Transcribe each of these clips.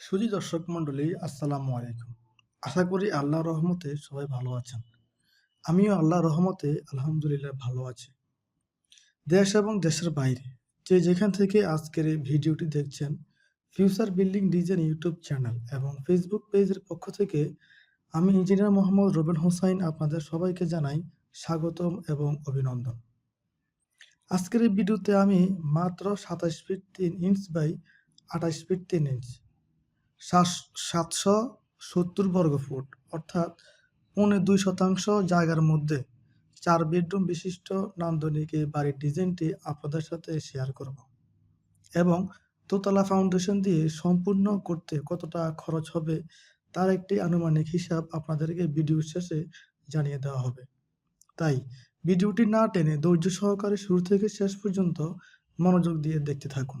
সুধী দর্শক মণ্ডলী, আসসালামু আলাইকুম। আশা করি আল্লাহর রহমতে সবাই ভালো আছেন। আমিও আল্লাহর রহমতে আলহামদুলিল্লাহ ভালো আছি। দেশ এবং দেশের বাইরে যে যেখান থেকে আজকের এই ভিডিওটি দেখছেন, future building design YouTube channel এবং ফেসবুক পেজের পক্ষ থেকে আমি ইঞ্জিনিয়ার মোহাম্মদ রবিন হোসাইন আপনাদের সবাইকে জানাই স্বাগতম এবং অভিনন্দন। আজকের এই ভিডিওতে আমি মাত্র সাতাশ ফিট তিন ইঞ্চ বাই আঠাশ ফিট তিন ইঞ্চ সাতশো সত্তর বর্গ ফুট, অর্থাৎ পৌনে দুই শতাংশ জায়গার মধ্যে। চার বেডরুম বিশিষ্ট নান্দনিক এই বাড়ির ডিজাইনটি আপনাদের সাথে শেয়ার করব। এবং দোতলা ফাউন্ডেশন দিয়ে সম্পূর্ণ করতে কত টাকা খরচ হবে, তার একটি আনুমানিক হিসাব আপনাদেরকে ভিডিও শেষে জানিয়ে দেওয়া হবে। তাই ভিডিওটি না টেনে ধৈর্য সহকারে শুরু থেকে শেষ পর্যন্ত মনোযোগ দিয়ে দেখতে থাকুন।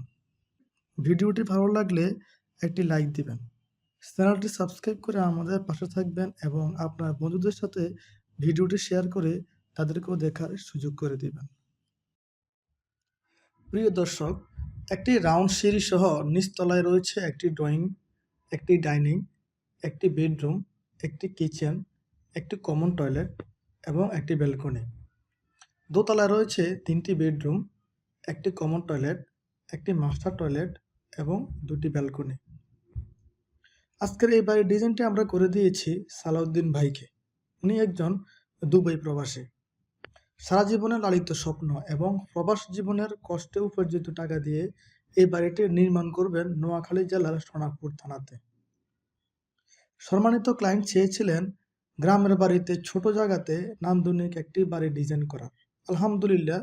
ভিডিওটি ভালো লাগলে একটি লাইক দিবেন। চ্যানেলটি সাবস্ক্রাইব করে আমাদের পাশে থাকবেন এবং আপনার বন্ধুদের সাথে ভিডিওটি শেয়ার করে তাদেরকেও দেখার সুযোগ করে দিবেন। প্রিয় দর্শক, একটি রাউন্ড সিঁড়ি সহ নিচতলায় রয়েছে একটি ড্রয়িং একটি ডাইনিং একটি বেডরুম একটি কিচেন একটি কমন টয়লেট এবং একটি ব্যালকনি দোতলায় রয়েছে তিনটি বেডরুম একটি কমন টয়লেট একটি মাস্টার টয়লেট এবং দুটি ব্যালকনি আজকের এই বাড়ির ডিজাইনটি আমরা করে দিয়েছি সালাউদ্দিন ভাইকে। উনি একজন দুবাই প্রবাসী। সারা জীবনের লালিত স্বপ্ন এবং প্রবাস জীবনের কষ্টে উপার্জিত টাকা দিয়ে এই বাড়িটি নির্মাণ করবেন নোয়াখালী জেলার সোনাপুর থানাতে। সম্মানিত ক্লায়েন্ট চেয়েছিলেন গ্রামের বাড়িতে ছোট জায়গাতে নান্দনিক একটি বাড়ি ডিজাইন করার। আলহামদুলিল্লাহ,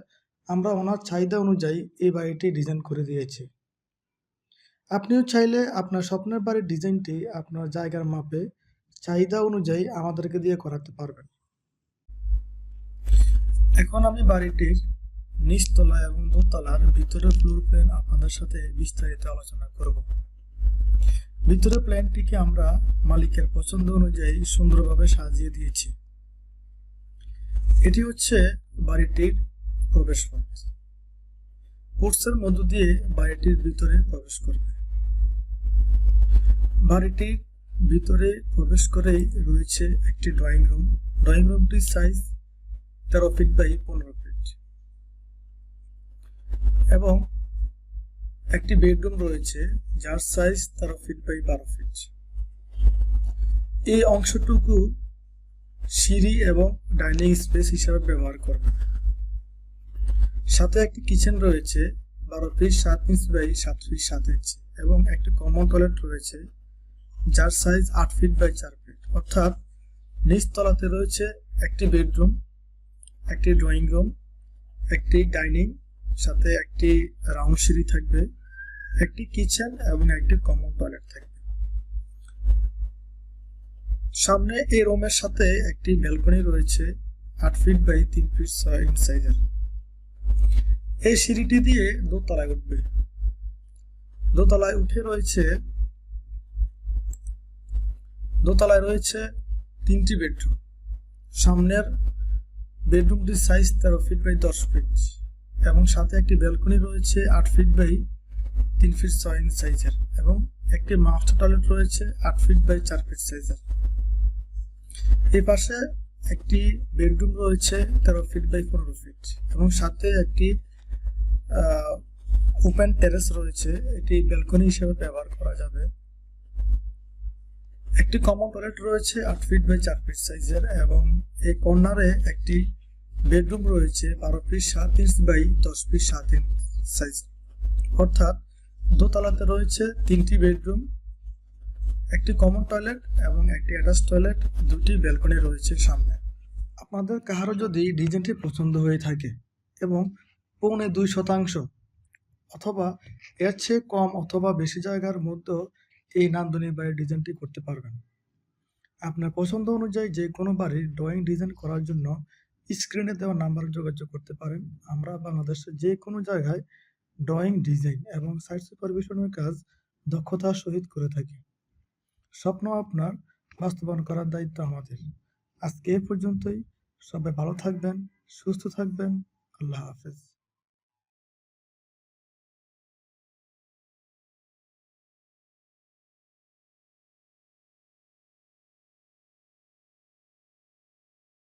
আমরা ওনার চাহিদা অনুযায়ী এই বাড়িটি ডিজাইন করে দিয়েছি। আপনিও চাইলে আপনার স্বপ্নের বাড়ির ডিজাইনটি আপনার জায়গার মাপে, চাহিদা অনুযায়ী আমাদেরকে দিয়ে করাতে পারবেন। এখন আমি বাড়িটির নিচতলা এবং দোতলার ভিতরের ফ্লোর প্ল্যান আপনাদের সাথে বিস্তারিত আলোচনা করব। ভিতরের প্ল্যানটিকে আমরা মালিকের পছন্দ অনুযায়ী সুন্দরভাবে সাজিয়ে দিয়েছি। এটি হচ্ছে বাড়িটির প্রবেশ পথ। কোর্সের মধ্য দিয়ে বাড়িটির ভিতরে প্রবেশ করবে। বাড়িটির ভিতরে প্রবেশ করেই রয়েছে একটি ড্রয়িং রুম। ড্রয়িং রুমটির সাইজ তেরো ফিট বাই পনেরো ফিট। এবং একটি বেডরুম রয়েছে, যার সাইজ তেরো ফিট বাই বারো ফিট। এই অংশটুকু সিঁড়ি এবং ডাইনিং স্পেস হিসাবে ব্যবহার করবে সাথে একটি কিচেন রয়েছে, বারো ফিট সাত ইঞ্চ বাই সাত ফিট সাত ইঞ্চ এবং একটি কমন টয়লেট রয়েছে যার সাইজ আট ফিট বাই চার ফিট অর্থাৎ নিচতলাতে রয়েছে একটি বেডরুম একটি ড্রয়িং রুম একটি ডাইনিং সাথে একটি রাউন্ড সিঁড়ি থাকবে, একটি কিচেন এবং একটি কমন টয়লেট থাকবে। সামনে এই রুমের সাথে একটি ব্যালকনি রয়েছে, আট ফিট বাই তিন ফিট ছয় ইঞ্চ সাইজের এই সিঁড়িটি দিয়ে দোতলায় উঠবে। দোতলায় উঠে রয়েছে দোতলায় রয়েছে তিনটি বেডরুম। সামনের বেডরুমটির সাইজ তেরো ফিট বাই দশ ফিট এবং সাথে একটি ব্যালকনি রয়েছে আট ফিট বাই তিন ফিট ছয় ইঞ্চ সাইজের এবং একটি মাস্টার টয়লেট রয়েছে আট ফিট বাই চার ফিট সাইজের এই পাশে একটি বেডরুম রয়েছে তেরো ফিট বাই পনেরো ফিট এবং সাথে একটি ওপেন টেরেস রয়েছে। এটি ব্যালকনি হিসেবে ব্যবহার করা যাবে। একটি কমন টয়লেট রয়েছে, আট ফিট বাই চার ফিট সাইজের এবং এই কর্নারে একটি বেডরুম রয়েছে, বারো ফিট সাত ইঞ্চ বাই দশ ফিট সাত ইঞ্চ সাইজ অর্থাৎ দোতলাতে রয়েছে তিনটি বেডরুম একটি কমন টয়লেট এবং একটি অ্যাটাচ টয়লেট দুটি ব্যালকনি রয়েছে সামনে। আপনাদের কাহারও যদি ডিজাইনটি পছন্দ হয়ে থাকে এবং পৌনে দুই শতাংশ অথবা এর চেয়ে কম অথবা বেশি জায়গার মধ্যে এই নান্দনী বাড়ির ডিজাইনটি করতে পারবেন। আপনার পছন্দ অনুযায়ী যে কোনো বাড়ির ড্রয়িং ডিজাইন করার জন্য স্ক্রিনে দেওয়া নাম্বারে যোগাযোগ করতে পারেন। আমরা বাংলাদেশের যে কোনো জায়গায় ড্রয়িং ডিজাইন এবং সাইট সুপারভিশনের কাজ দক্ষতার সহিত করে থাকি। স্বপ্ন আপনার বাস্তবায়ন করার দায়িত্ব আমাদের। আজকে এ পর্যন্তই। সবাই ভালো থাকবেন, সুস্থ থাকবেন। আল্লাহ হাফেজ।